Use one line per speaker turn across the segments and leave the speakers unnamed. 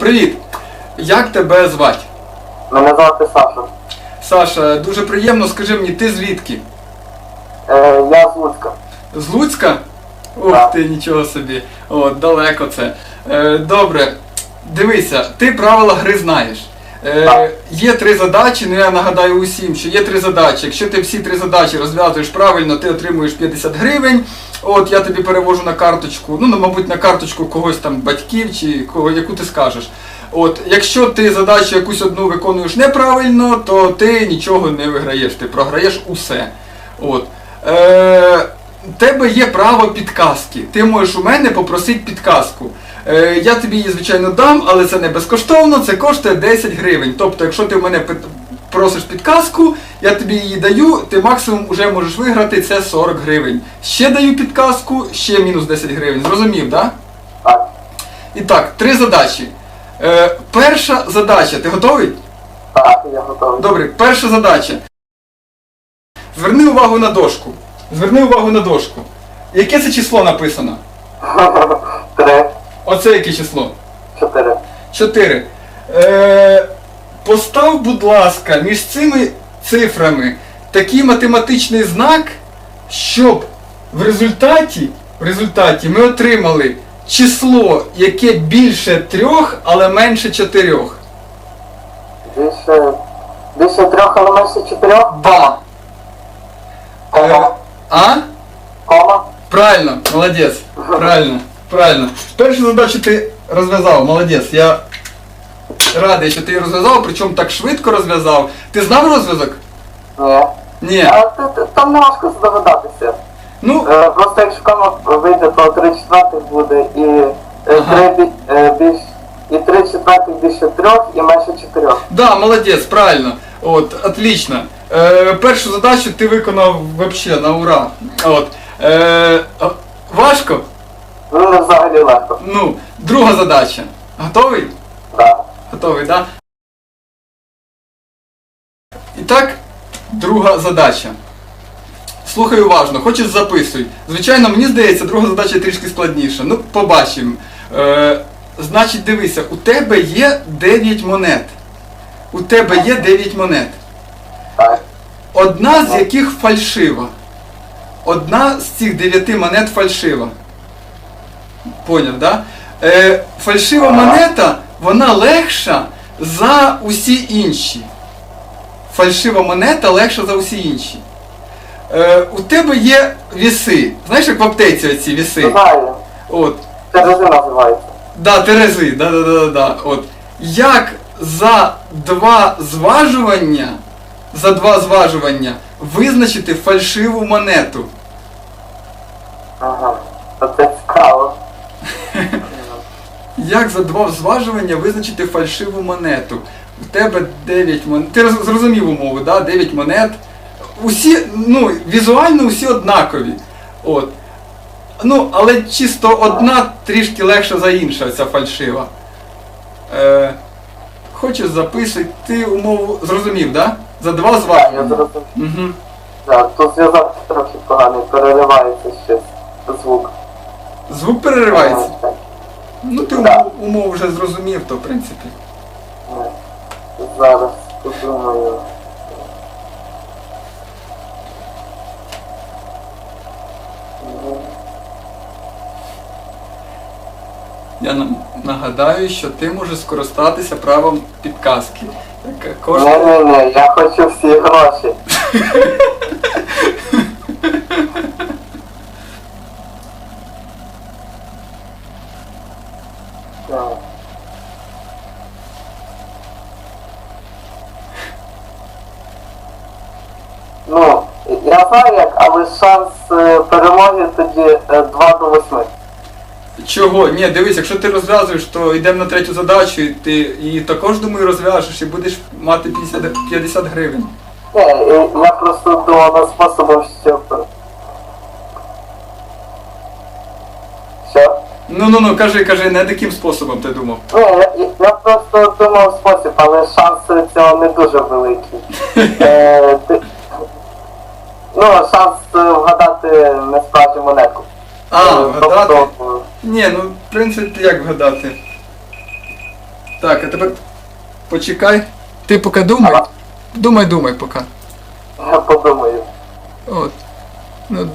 Привіт! Як тебе звати?
Мене звати Саша.
Саша, дуже приємно, скажи мені, ти звідки?
Е, я з Луцька.
З Луцька? Ух
Так.
ти, нічого собі. О, далеко це. Е, добре, дивися, ти правила гри знаєш. Е,
Так.
є три задачі, ну я нагадаю усім, що є три задачі. Якщо ти всі три задачі розв'язуєш правильно, ти отримуєш 50 гривень. От я тобі перевожу на карточку, ну, ну, мабуть, на карточку когось там батьків чи кого, яку ти скажеш. От, якщо ти задачу якусь одну виконуєш неправильно, то ти нічого не виграєш, ти програєш усе. От. Е, тебе є право підказки. Ти можеш у мене попросити підказку. Е, я тобі її, звичайно, дам, але це не безкоштовно, це коштує 10 гривень. Тобто, якщо ти в мене просиш підказку, я тобі її даю, ти максимум вже можеш виграти це 40 гривень. Ще даю підказку, ще мінус 10 гривень. Зрозумів, так? Да?
Так.
І так, три задачі. Е, перша задача, ти готовий?
Так, я готовий.
Добре, перша задача. Зверни увагу на дошку. Зверни увагу на дошку. Яке це число написано?
Три,
Оце яке число?
чотири.
4. Е, постав, будь ласка, між цими цифрами такий математичний знак, щоб в результаті, в результаті ми отримали число, яке більше трьох, але менше чотирьох.
Більше. Більше трьох, але менше чотирьох.
Да.
Кома.
а?
Кома.
Правильно, молодець. Правильно, правильно. Першу задачу ти розв'язав, молодець. Я радий, що ти її розв'язав, причому так швидко розв'язав. Ти знав розв'язок?
Ні.
Ні.
А т- т- там не важко здогадатися.
Ну,
Е, просто якщо кома вийде, то три четвертих буде і е,
Ага.
три бі- е, більш. І три четвертих більше трьох і менше чотирьох.
да, молодець, правильно. От, отлично. Е, першу задачу ти виконав вообще на ура. От. Е, а, важко?
Ну не взагалі легко.
Ну, друга задача. Готовий?
Так.
Готовий, да? І так, друга задача. Слухай уважно, хочеш записуй. Звичайно, мені здається, друга задача трішки складніша. Ну, побачимо. Е, значить, дивися, у тебе є 9 монет. У тебе є 9 монет. Одна з яких фальшива. Одна з цих 9 монет фальшива. Поняв, да? Е, фальшива монета, вона легша за усі інші. Фальшива монета легша за усі інші. Е, у тебе є віси. Знаєш, як в аптеці оці віси?
Знаю.
От.
Терези називається.
Да, Терези, да, да, да, да. От. Як за два зважування, за два зважування визначити фальшиву монету?
Ага. Це.
Як за два зважування визначити фальшиву монету? У тебе 9 монет. Ти зрозумів умови, да? 9 монет. Усі, ну, візуально усі однакові. От. Ну, але чисто одна трішки легша за інша, ця фальшива. Е, хочеш записуй, ти умову зрозумів, да? За два
Так, я
зважування.
зрозумів.
Угу.
Так, тут зв'язок трохи поганий, переривається щось звук.
Звук переривається.
Так,
Ну, ти
Да.
умову вже зрозумів, то в принципі.
Зараз подумаю.
Я нам нагадаю, що ти можеш скористатися правом підказки.
ні, ні, я хочу всі гроші. Так. Ну, я знаю як, але шанс е, перемоги тоді е, 2 до 8.
Чого? Ні, дивись, якщо ти розв'язуєш, то йдемо на третю задачу, і ти її також думаю розв'яжеш і будеш мати 50, 50 гривень.
Ні, е, я просто думав над способом, щоб... Що?
Ну ну ну кажи, кажи, не таким способом ти думав.
Ні, я, я просто думав спосіб, але шанси цього не дуже великі. Е, ти- ну, шанс е, вгадати несправжню монетку.
А,
Е,
вгадати?
Тобто,
Ні, ну в принципі як вгадати. Так, а тепер почекай. Ти поки думай.
Ага.
Думай, думай поки.
Я подумаю.
От. Ну.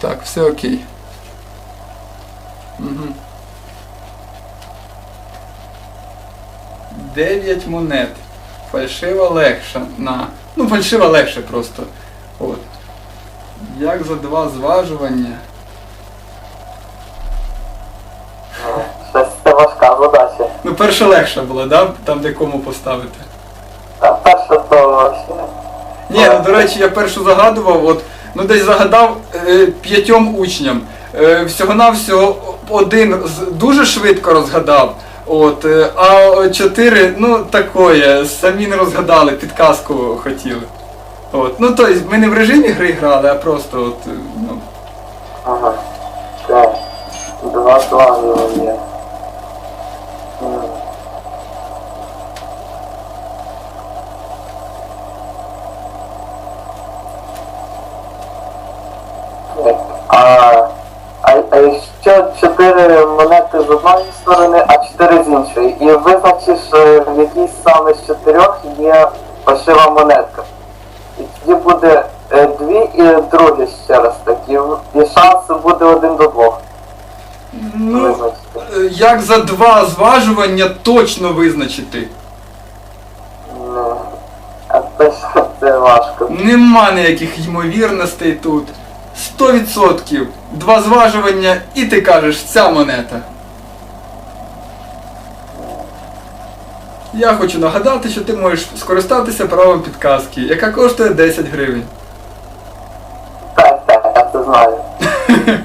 Так, все окей. Угу. 9 монет. Фальшива легша на. Ну, фальшива легше просто. От. Як за два зважування. Перша легша була, да? Там де кому поставити.
А перше то.
Ні, ну до речі, я першу загадував, от, ну десь загадав е, п'ятьом учням. Е, всього-навсього один з- дуже швидко розгадав. От, е, а чотири, ну такое, самі не розгадали, підказку хотіли. От, ну тобто ми не в режимі гри грали, а просто от, е, ну,
Ага. Так. Два зважування. М. Так, А, а чотири монети з одної сторони, а чотири з іншої, і визначиш, в якій саме з чотирьох є фальшива монетка. І тоді буде е, дві і друге ще раз так. І, шанс буде один до двох.
ну
визначити.
е, як за два зважування точно визначити.
Ну, а це, це важко.
Нема ніяких ймовірностей тут. 100%. Два зважування і ти кажеш, ця монета. Я хочу нагадати, що ти можеш скористатися правом підказки, яка коштує 10 гривень.
Так, так, я це знаю.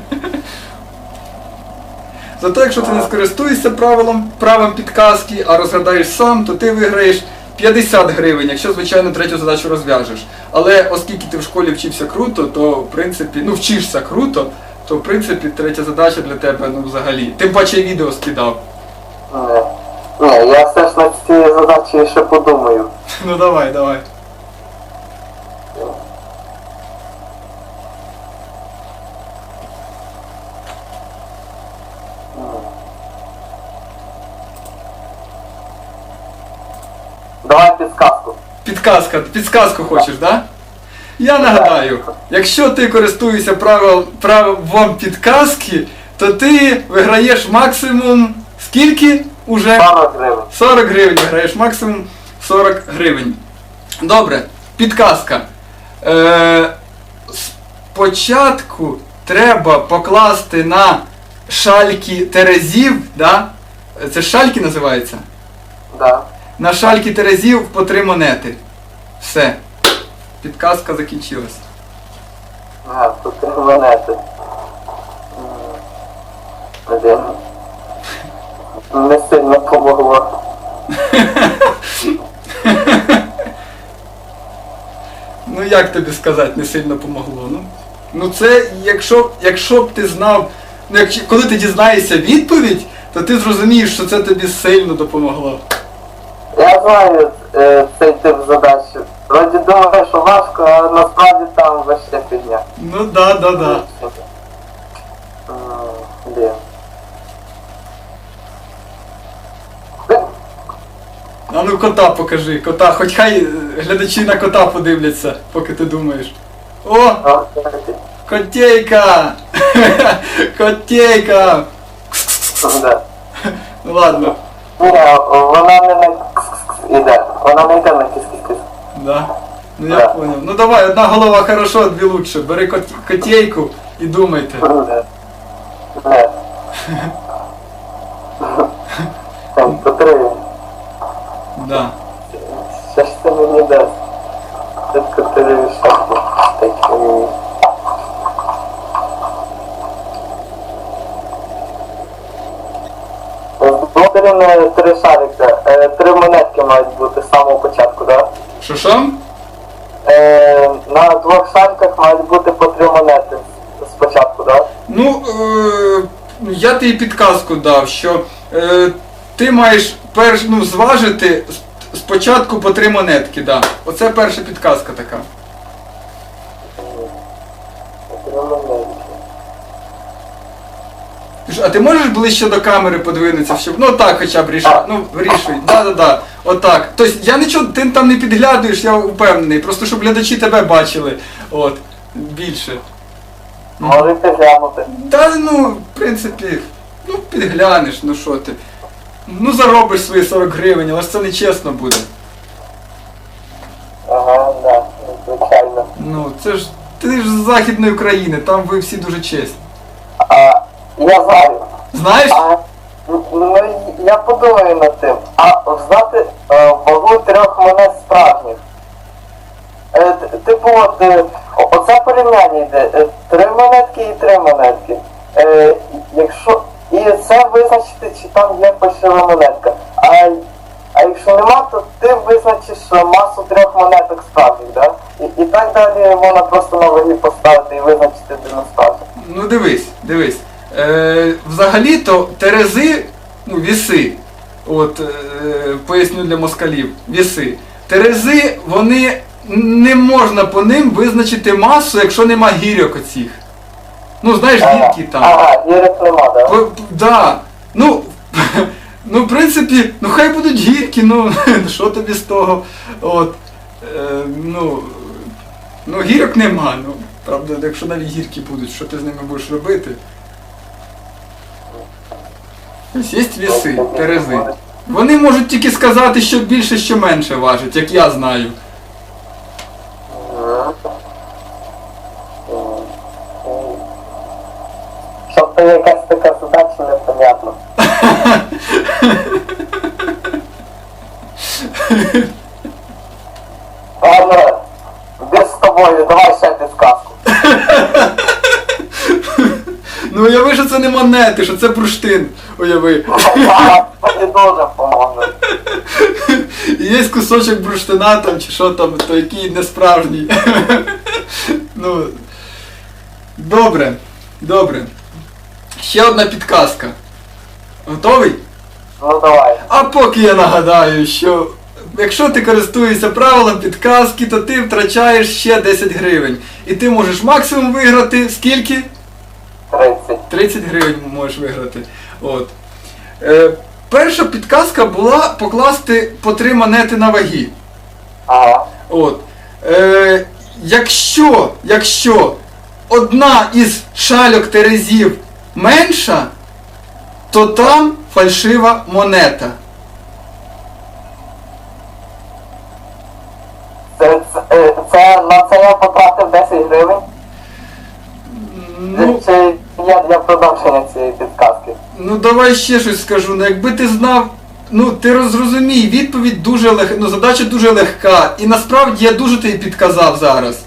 Зато якщо ти не скористуєшся правилом, правом підказки, а розгадаєш сам, то ти виграєш 50 гривень, якщо, звичайно, третю задачу розв'яжеш. Але оскільки ти в школі вчився круто, то в принципі, ну вчишся круто, то в принципі третя задача для тебе ну взагалі. Тим паче відео скидав.
Ні. Ні, я все ж на ці задачі ще подумаю.
Ну давай, давай.
Давай підсказку.
Підказка, підказку хочеш, да? Я нагадаю, якщо ти користуєшся правил, правилом підказки, то ти виграєш максимум скільки уже?
40 гривень.
40 гривень виграєш максимум 40 гривень. Добре, підказка. Е, спочатку треба покласти на шальки терезів, да? Це шальки називається?
Да.
На шальки терезів по три монети. Все. Підказка закінчилась.
А, тут три монети. Один. Не сильно помогло.
Ну як тобі сказати, не сильно помогло. Ну, ну це, якщо, якщо б ти знав, ну якщо, коли ти дізнаєшся відповідь, то ти зрозумієш, що це тобі сильно допомогло.
Я знаю е, цей тип задач. Вроді думаю, що важко, а насправді там вообще фігня.
Ну да, да, да.
М, Де?
А ну кота покажи, кота, хоч хай е, глядачі на кота подивляться, поки ти думаєш. О!
О, кстати,
Котейка! Котейка!
да.
Ну ладно.
Ні, вона не на іде. Вона не йде на кис-кис-кис.
Да. Ну я
Да.
понял. Ну давай, одна голова хорошо, дві лучше. Бери кот... котейку і думайте.
Да. Не. Там, по три.
Да.
Що ж це мені дасть? Це чотири шахти. Такі. Благодарю три шарика. Е, Три монетки мають бути з самого початку, так?
Що що?
Е, на двох шариках мають бути по три монети спочатку, так?
Ну, е... я тобі підказку дав, що е... ти маєш перш ну, зважити спочатку по три монетки, да. Оце перша підказка така.
Три монетки.
А ти можеш ближче до камери подвинутися, щоб ну так хоча б рішуй. Ну, вирішуй. Да-да-да. Отак. Тобто я нічого, ти там не підглядуєш, я впевнений. Просто щоб глядачі тебе бачили. От. Більше.
Можете глянути.
Та ну, в принципі, ну підглянеш, ну що ти. Ну заробиш свої 40 гривень, але ж це не чесно буде.
Ага, да, звичайно.
Ну, це ж. Ти ж з Західної України, там ви всі дуже чесні.
А, я знаю.
Знаєш?
А, ну, я подумаю над тим. А знати е, вагу трьох монет справжніх. Е, Типу, от, е, оце порівняння йде. е, Три монетки і три монетки. Е, Якщо... І це визначити, чи там є фальшива монетка. А, а якщо нема, то ти визначиш масу трьох монеток справжніх, да? І, і так далі можна просто на ваги поставити і визначити, де насправді.
Ну дивись, дивись. Е, взагалі-то терези, ну, віси. От, е, поясню для москалів, віси. Терези, вони не можна по ним визначити масу, якщо нема гірок оцих. Ну, знаєш, гірки там.
Ага, гірок нема, да?
П- Да. Ну, ну, в принципі, ну хай будуть гірки, ну що тобі з того? От. Е, ну, ну, гірок нема. Ну, правда, якщо навіть гірки будуть, що ти з ними будеш робити? Є віси, терези. Вони можуть тільки сказати, що більше, що менше важить, як я знаю.
Тобто якась така задача непонятна. Ладно, без з тобою, давай ще підсказку.
Ну уяви, що це не монети, що це бурштин. Уяви. Є кусочок бурштина там чи що там, то який не справжній. ну, добре, добре. Ще одна підказка. Готовий?
Ну давай.
А поки я нагадаю, що якщо ти користуєшся правилом підказки, то ти втрачаєш ще 10 гривень. І ти можеш максимум виграти скільки?
30.
30 гривень можеш виграти. От. Е, перша підказка була покласти по три монети на ваги.
Ага.
От. Е, якщо, якщо одна із шальок терезів менша, то там фальшива монета.
Це, це, це, на це я потратив 10 гривень.
Ну,
Чи я для продовження цієї підказки?
Ну давай ще щось скажу. Ну, якби ти знав, ну ти розрозумій, відповідь дуже легка, ну задача дуже легка. І насправді я дуже тобі підказав зараз.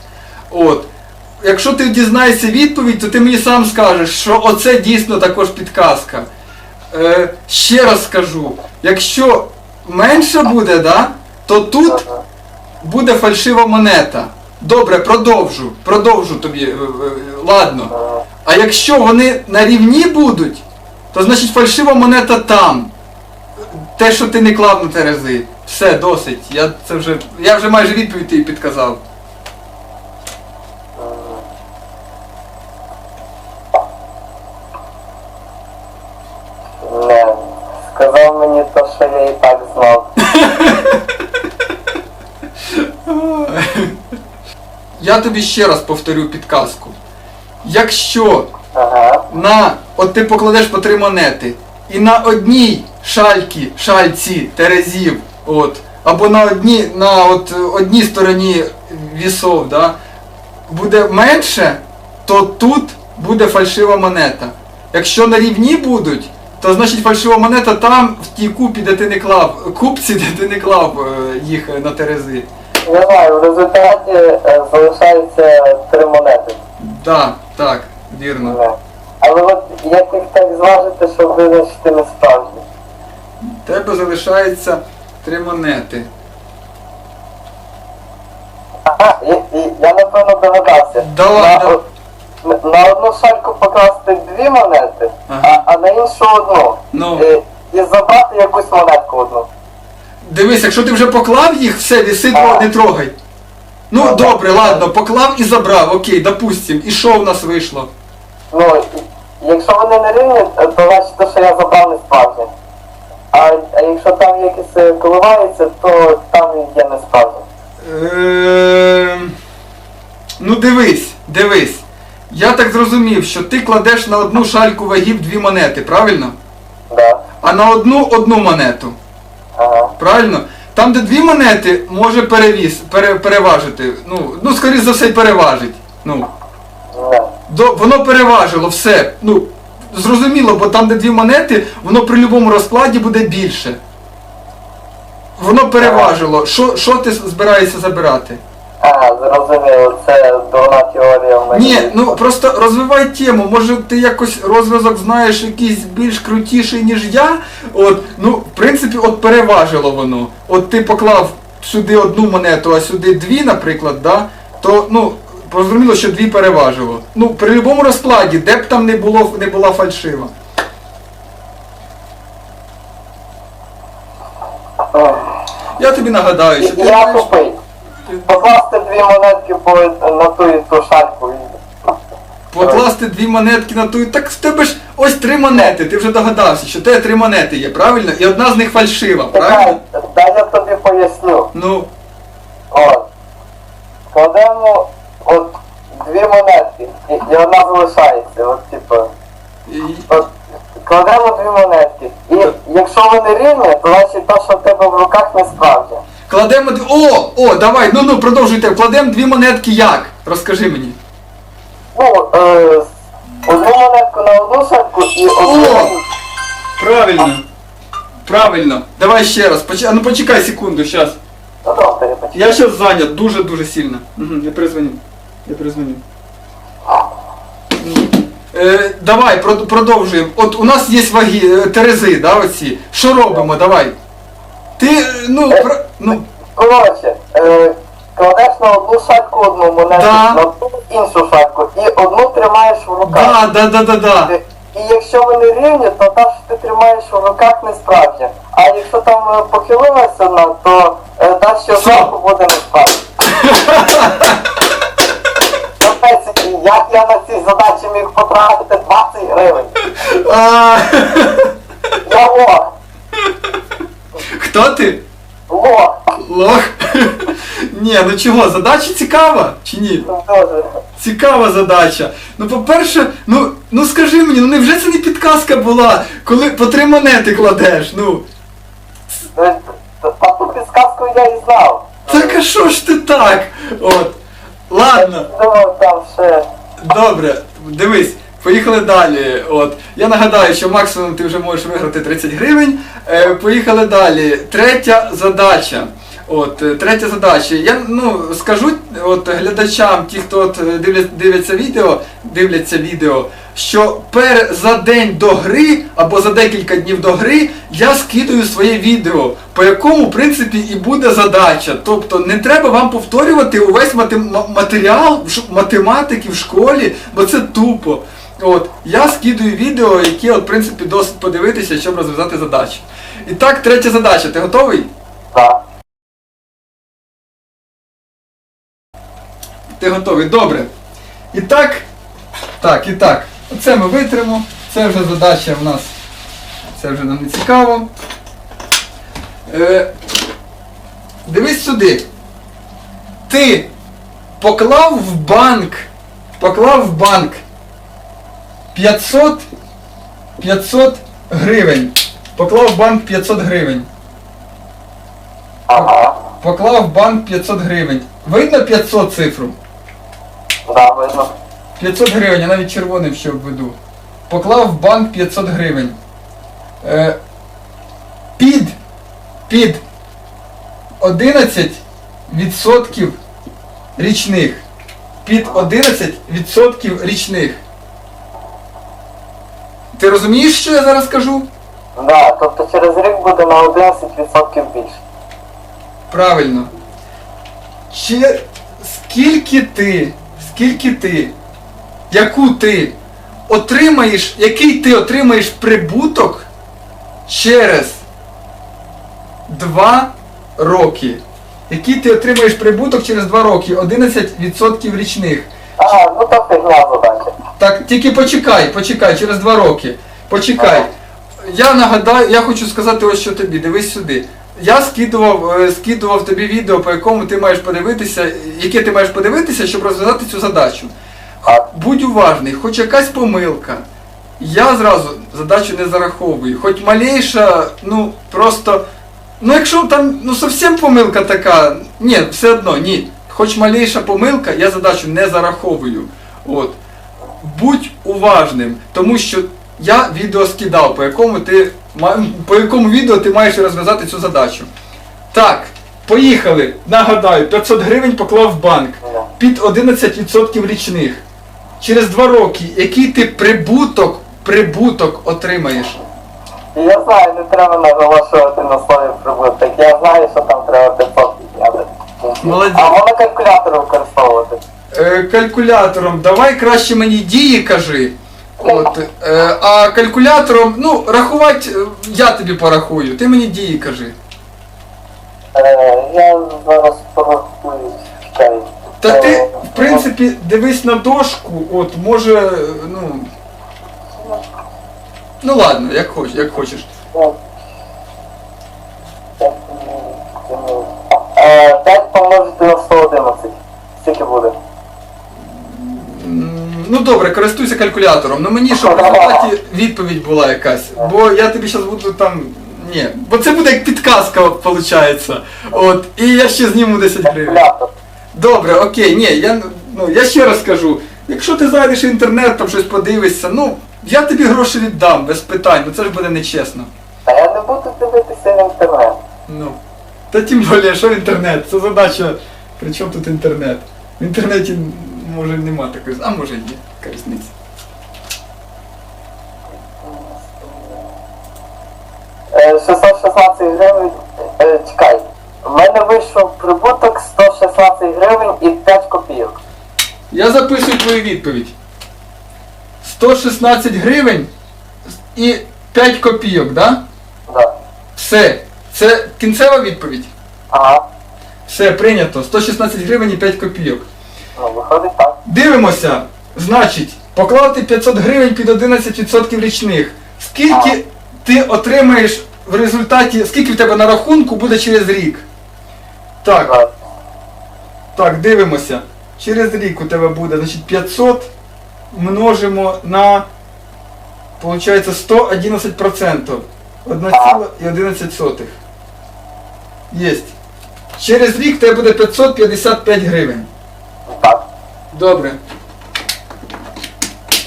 От. Якщо ти дізнаєшся відповідь, то ти мені сам скажеш, що оце дійсно також підказка. Е, ще раз скажу, якщо менше буде, да, то тут буде фальшива монета. Добре, продовжу, продовжу тобі. е, е, Ладно. А якщо вони на рівні будуть, то значить фальшива монета там. Те, що ти не клав на терези. Все, досить. Я це вже. Я вже майже відповідь тобі підказав.
Не, сказав мені то, що я і так знав.
Я тобі ще раз повторю підказку. Якщо
Ага.
на. От ти покладеш по три монети, і на одній шальці, шальці терезів, от, або на одній, на от, одній стороні вісов, да, буде менше, то тут буде фальшива монета. Якщо на рівні будуть, то значить фальшива монета там, в тій купі, де ти не клав, купці, де ти не клав е, їх на терези.
Не знаю, в результаті е, залишається три монети.
Да, так, вірно.
Але от як їх так зважити, щоб визначити несправжні?
В тебе залишається три монети.
Ага, і, і, я напевно догадався.
Давай,
на, о- на одну шальку покласти дві монети,
Ага.
а, а на іншу одну.
Ну.
І, і забрати якусь монетку одну.
Дивись, якщо ти вже поклав їх, все, віси
А.
твого не трогай. Ну добре, ладно, поклав і забрав, окей, допустим. І що в нас вийшло?
Ну, і, Якщо вони не рівні, то значить те, що я забрав не справжнє. А, а якщо там якесь е, коливається, то там є не справжнє.
Е, ну дивись, дивись. Я так зрозумів, що ти кладеш на одну шальку вагів дві монети, правильно?
Да.
А на одну одну монету.
Ага.
Правильно? Там, де дві монети, може перевіз, пере, переважити. Ну, ну, скоріш за все, переважить. Ну. До, воно переважило все. Ну, зрозуміло, бо там, де дві монети, воно при будь-якому розкладі буде більше. Воно переважило. Що, що ти збираєшся забирати?
Ага, зрозуміло, це дурна теорія в мене.
Ні, ну просто розвивай тему. Може ти якось розв'язок знаєш якийсь більш крутіший, ніж я. От, ну, в принципі, от переважило воно. От ти поклав сюди одну монету, а сюди дві, наприклад, да, то ну, зрозуміло, що дві переважило. Ну, при будь-якому розкладі, де б там не було не була фальшива. Я тобі нагадаю, що ти
Я
маєш
тупий. Покласти дві монетки на ту і ту шальку.
покласти дві монетки на ту. Так в тебе ж ось три монети. Ти вже догадався, що тебе три монети є, правильно? І одна з них фальшива, правильно?
Дай я тобі поясню.
Ну,
От. Кладемо от дві монетки, і, і одна залишається. От, типу,
і-
от, кладемо дві монетки. І якщо вони рівні, то значить те, що в тебе в руках не справжнє.
Кладемо дві. О! О, давай, ну ну продовжуйте. Кладемо дві монетки як? Розкажи мені.
Ну, е, одну монетку на одну шальку і одну.
О! Правильно. Правильно. Давай ще раз. Поч... Ну почекай секунду, щас.
Ну добре, я почекаю.
Я щас зайнят дуже-дуже сильно. Угу, я перезвоню. Я перезвоню. Е, давай, прод- продовжуємо. От у нас є ваги, е, терези, да, оці. Що робимо? Давай. Ти, е, ну, про... ну,
Коротше, е, кладеш на одну шальку одну монету,
Да.
на одну іншу шальку, і одну тримаєш в руках.
да, да, да, да, да.
І якщо вони рівні, то та, що ти тримаєш в руках, не справжня. А якщо там е, похилилася одна, то е, та, що
Все.
зверху буде не справжня. Капець, як я на цій задачі міг потратити 20 гривень? Я лох,
хто ти?
лох.
Лох. Ні, ну чого, задача цікава чи ні?
Дуже.
Цікава задача. Ну, по-перше, ну, ну скажи мені, ну невже це не підказка була, коли по три монети кладеш? Ну.
Та- ту підсказку я і знав.
Так а що ж ти так? От. Ладно,
Думав, там ще.
добре, дивись, поїхали далі. От. Я нагадаю, що максимум ти вже можеш виграти 30 гривень. Е, поїхали далі. Третя задача. От, е, третя задача. Я ну, скажу от, глядачам, ті, хто от, дивляться, дивляться відео, дивляться відео, що пер за день до гри або за декілька днів до гри я скидаю своє відео, по якому, в принципі, і буде задача. Тобто не треба вам повторювати увесь матеріал математики в школі, бо це тупо. От, я скидаю відео, які, от, в принципі, досить подивитися, щоб розв'язати задачу. І так, третя задача. Ти готовий?
Так.
Ти готовий, добре. І так, так, і так. Оце ми витримо. Це вже задача в нас. Це вже нам не цікаво. Е, дивись сюди. Ти поклав в банк. Поклав в банк 500 500 гривень. Поклав в банк 500 гривень.
Ага.
Поклав в банк 500 гривень. Видно 500 цифру?
Да, видно.
500 гривень, я навіть червоним ще обведу. Поклав в банк 500 гривень. Е, під, під 11% річних. Під 11% річних. Ти розумієш, що я зараз кажу?
Да, тобто через рік буде на 11% більше.
Правильно. Чи скільки ти, скільки ти, яку ти отримаєш, який ти отримаєш прибуток через 2 роки? Який ти отримаєш прибуток через 2 роки? 11% річних.
Ага, ну то фігня задача.
Так, тільки почекай, почекай, через два роки. Почекай. Я нагадаю, я хочу сказати ось що тобі, дивись сюди. Я скидував, е, скидував тобі відео, по якому ти маєш подивитися, яке ти маєш подивитися, щоб розв'язати цю задачу. Будь уважний, хоч якась помилка. Я зразу задачу не зараховую. Хоч малейша, ну просто. Ну якщо там ну зовсім помилка така, ні, все одно, ні. Хоч малейша помилка, я задачу не зараховую. От. Будь уважним, тому що я відео скидав, по якому ти по якому відео ти маєш розв'язати цю задачу. Так, поїхали. Нагадаю, 500 гривень поклав в банк під 11% річних. Через два роки, який ти прибуток, прибуток отримаєш?
Я знаю, не треба наголошувати на слові прибуток. Я знаю, що там треба 500 підняти.
Молодець.
А можна калькулятор використовувати.
Е, калькулятором, давай краще мені дії кажи. От, е, а калькулятором, ну, рахувати е, я тобі порахую, ти мені дії кажи.
Е, я зараз порахую.
Та ти, в принципі, дивись на дошку, от, може, ну. Ну ладно, як хочеш, як хочеш.
Е, 5 помножити на 111. Скільки буде?
Ну добре, користуйся калькулятором. Ну мені щоб в результаті відповідь була якась. Бо я тобі зараз буду там. Ні. Бо це буде як підказка, виходить. От. І я ще зніму 10 гривень.
Калькулятор.
Добре, окей, ні, я, ну, я ще раз скажу. Якщо ти зайдеш в інтернет, там щось подивишся, ну, я тобі гроші віддам, без питань, ну це ж буде нечесно.
Та я не буду дивитися в інтернет.
Ну. Та тим більше, що інтернет? Це задача. При чому тут інтернет? В інтернеті може нема такої. А може є, яка різниця.
Е, 616 гривень. Е, чекай. У мене вийшов прибуток 116 гривень і 5 копійок.
Я записую твою відповідь. 116 гривень і 5 копійок, да?
Да.
Все. Це кінцева відповідь.
Ага.
Все, прийнято. 116 гривень і 5 копійок.
Ну, виходить так.
Дивимося. Значить, поклати 500 гривень під 11% річних. Скільки ти отримаєш в результаті, скільки в тебе на рахунку буде через рік? Так, так, дивимося. Через рік у тебе буде, значить, 500 множимо на, получається, 111%. 1,11. Єсть. Через рік тебе буде 555 гривень.
Так.
Добре.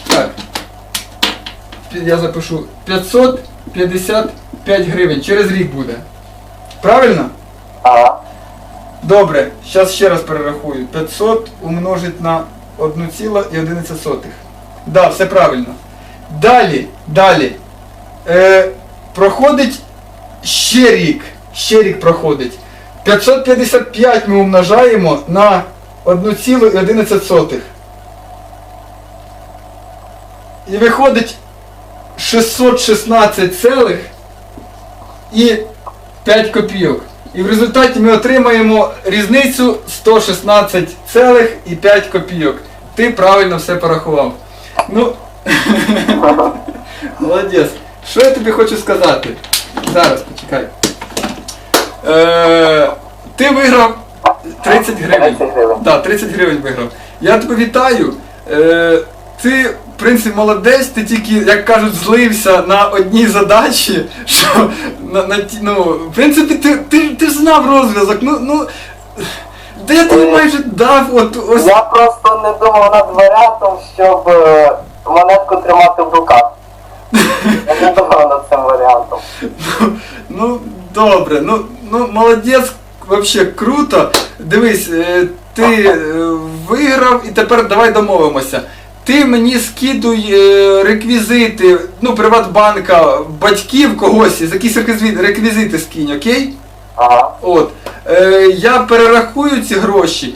Так. Я запишу 555 гривень. Через рік буде. Правильно?
Ага.
Добре. Зараз ще раз перерахую. 500 умножить на 1,11. Да, все правильно. Далі, далі. Е, проходить ще рік. Ще рік проходить. 555 ми умножаємо на 1,11. І виходить 616 цілих і 5 копійок. І в результаті ми отримаємо різницю 116 цілих і 5 копійок. Ти правильно все порахував. Ну, молодець. Що я тобі хочу сказати? Зараз, почекай. Е, ти виграв 30 гривень.
30 гривень.
Так, 30 гривень виграв. Я тебе вітаю. Е, ти, в принципі, молодець, ти тільки, як кажуть, злився на одній задачі, що на, на ті- ну, в принципі, ти, ти, ти ж знав розв'язок. Ну, ну, де я тобі майже дав, от ось.
Я просто не думав над варіантом, щоб е, монетку тримати в руках. Я не думав над цим варіантом.
Ну, добре, ну, ну молодець, вообще круто. Дивись, е, ти е, виграв і тепер давай домовимося. Ти мені скидуй е, реквізити, ну, Приватбанка, батьків когось, з якісь реквізити, реквізити скинь, окей?
Ага.
От. Е, я перерахую ці гроші,